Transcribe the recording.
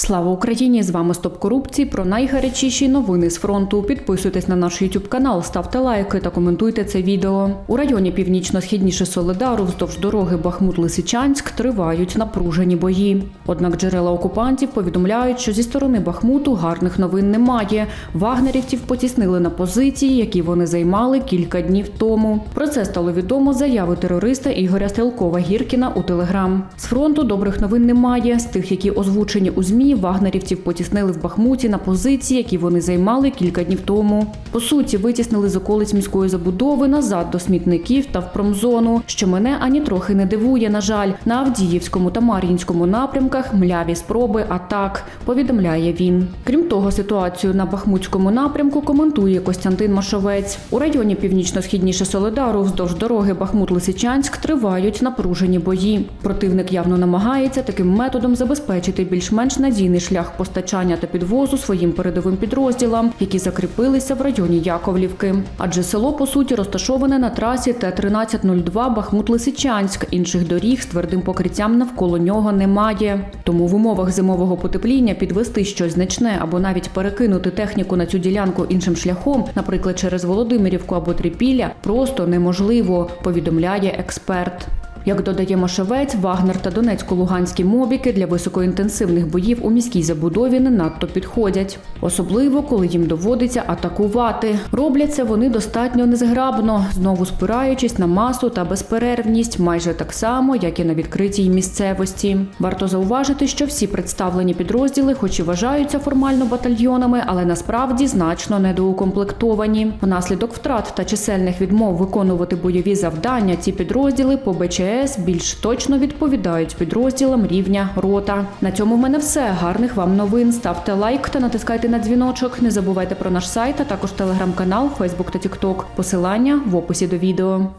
Слава Україні! З вами Стоп корупції про найгарячіші новини з фронту. Підписуйтесь на наш YouTube канал, ставте лайки та коментуйте це відео. У районі північно-східніше Солидару вздовж дороги Бахмут-Лисичанськ тривають напружені бої. Однак джерела окупантів повідомляють, що зі сторони Бахмуту гарних новин немає. Вагнерівців потіснили на позиції, які вони займали кілька днів тому. Про це стало відомо заяви терориста Ігоря Стрелкова Гіркіна у Телеграм. З фронту добрих новин немає. З тих, які озвучені у ЗМІ, вагнерівців потіснили в Бахмуті на позиції, які вони займали кілька днів тому. По суті, витіснили з околиць міської забудови назад до смітників та в промзону, що мене ані трохи не дивує. На жаль, на Авдіївському та Мар'їнському напрямках мляві спроби атак. Повідомляє він. Крім того, ситуацію на Бахмутському напрямку коментує Костянтин Машовець. У районі північно-східніше Солидару вздовж дороги Бахмут-Лисичанськ тривають напружені бої. Противник явно намагається таким методом забезпечити більш-менш надійний шлях постачання та підвозу своїм передовим підрозділам, які закріпилися в районі Яковлівки. Адже село по суті розташоване на трасі Т-1302 Бахмут-Лисичанськ. Інших доріг з твердим покриттям навколо нього немає. Тому в умовах зимового потепління підвести щось значне або навіть перекинути техніку на цю ділянку іншим шляхом, наприклад, через Володимирівку або Трипілля, просто неможливо, повідомляє експерт. Як додає Машевець, Вагнер та Донецько-Луганські мобіки для високоінтенсивних боїв у міській забудові не надто підходять, особливо коли їм доводиться атакувати. Робляться вони достатньо незграбно, знову спираючись на масу та безперервність, майже так само, як і на відкритій місцевості. Варто зауважити, що всі представлені підрозділи, хоч і вважаються формально батальйонами, але насправді значно недоукомплектовані. Внаслідок втрат та чисельних відмов виконувати бойові завдання ці підрозділи по БЧС більш точно відповідають підрозділам рівня рота. На цьому в мене все. Гарних вам новин. Ставте лайк та натискайте на дзвіночок. Не забувайте про наш сайт, а також телеграм-канал, Фейсбук та Тікток. Посилання в описі до відео.